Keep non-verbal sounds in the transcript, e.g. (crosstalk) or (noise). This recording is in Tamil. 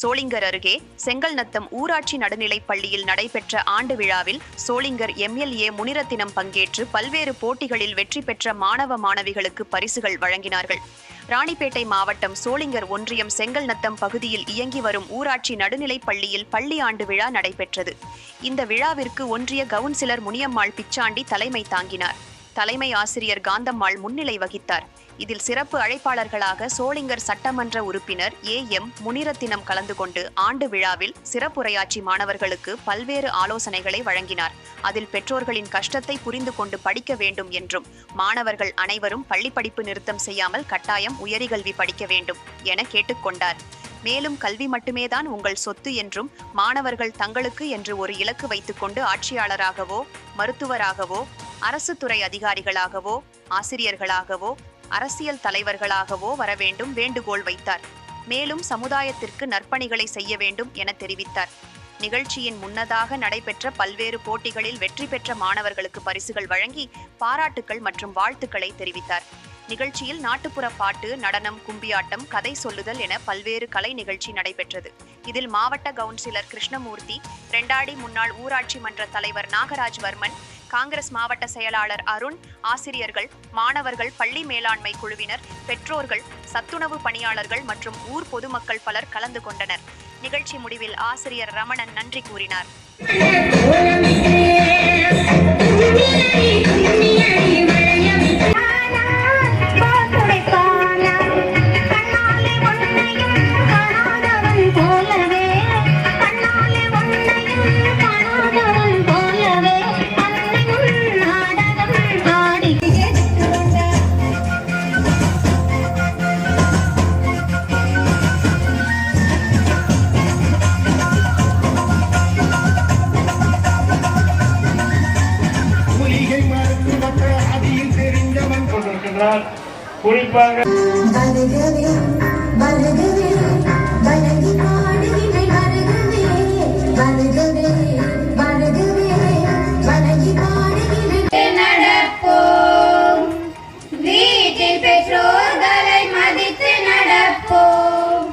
சோளிங்கர் அருகே செங்கல்நத்தம் ஊராட்சி நடுநிலைப் பள்ளியில் நடைபெற்ற ஆண்டு விழாவில் சோளிங்கர் எம்எல்ஏ முனிரத்தினம் பங்கேற்று பல்வேறு போட்டிகளில் வெற்றி பெற்ற மாணவ மாணவிகளுக்கு பரிசுகள் வழங்கினார்கள். ராணிப்பேட்டை மாவட்டம் சோளிங்கர் ஒன்றியம் செங்கல்நத்தம் பகுதியில் இயங்கி வரும் ஊராட்சி நடுநிலைப் பள்ளியில் பள்ளி ஆண்டு விழா நடைபெற்றது. இந்த விழாவிற்கு ஒன்றிய கவுன்சிலர் முனியம்மாள் பிச்சாண்டி தலைமை தாங்கினார். தலைமை ஆசிரியர் காந்தம்மாள் முன்னிலை வகித்தார். இதில் சிறப்பு அழைப்பாளர்களாக சோளிங்கர் சட்டமன்ற உறுப்பினர் ஏ எம் முனிரத்தினம் கலந்து கொண்டு ஆண்டு விழாவில் சிறப்புரையாற்றி மாணவர்களுக்கு பல்வேறு ஆலோசனைகளை வழங்கினார். அதில் பெற்றோர்களின் கஷ்டத்தை புரிந்து கொண்டு படிக்க வேண்டும் என்றும் மாணவர்கள் அனைவரும் பள்ளிப்படிப்பு நிறுத்தம் செய்யாமல் கட்டாயம் உயரிகல்வி படிக்க வேண்டும் என கேட்டுக்கொண்டார் மேலும் கல்வி மட்டுமேதான் உங்கள் சொத்து என்றும் மாணவர்கள் தங்களுக்கு என்று ஒரு இலக்கு வைத்துக்கொண்டு ஆட்சியாளராகவோ மருத்துவராகவோ அரசு துறை அதிகாரிகளாகவோ ஆசிரியர்களாகவோ அரசியல் தலைவர்களாகவோ வர வேண்டும் வேண்டுகோள் வைத்தார். மேலும் சமுதாயத்திற்கு நற்பணிகளை செய்ய வேண்டும் என தெரிவித்தார். நிகழ்ச்சியின் முன்னதாக நடைபெற்ற பல்வேறு போட்டிகளில் வெற்றி பெற்ற மாணவர்களுக்கு பரிசுகள் வழங்கி பாராட்டுக்கள் மற்றும் வாழ்த்துக்களை தெரிவித்தார். நிகழ்ச்சியில் நாட்டுப்புற பாட்டு நடனம் கும்பியாட்டம் கதை சொல்லுதல் என பல்வேறு கலை நிகழ்ச்சி நடைபெற்றது. இதில் மாவட்ட கவுன்சிலர் கிருஷ்ணமூர்த்தி ரெண்டாடி முன்னாள் ஊராட்சி மன்ற தலைவர் நாகராஜ் வர்மன் காங்கிரஸ் மாவட்ட செயலாளர் அருண் ஆசிரியர்கள் மாணவர்கள் பள்ளி மேலாண்மை குழுவினர் பெற்றோர்கள் சத்துணவு பணியாளர்கள் மற்றும் ஊர் பொதுமக்கள் பலர் கலந்து கொண்டனர். நிகழ்ச்சி முடிவில் ஆசிரியர் ரமணன் நன்றி கூறினார். (laughs) என்றால் குறிப்பாக வீட்டில் பெற்றோர்களை மதித்து நடப்போம்.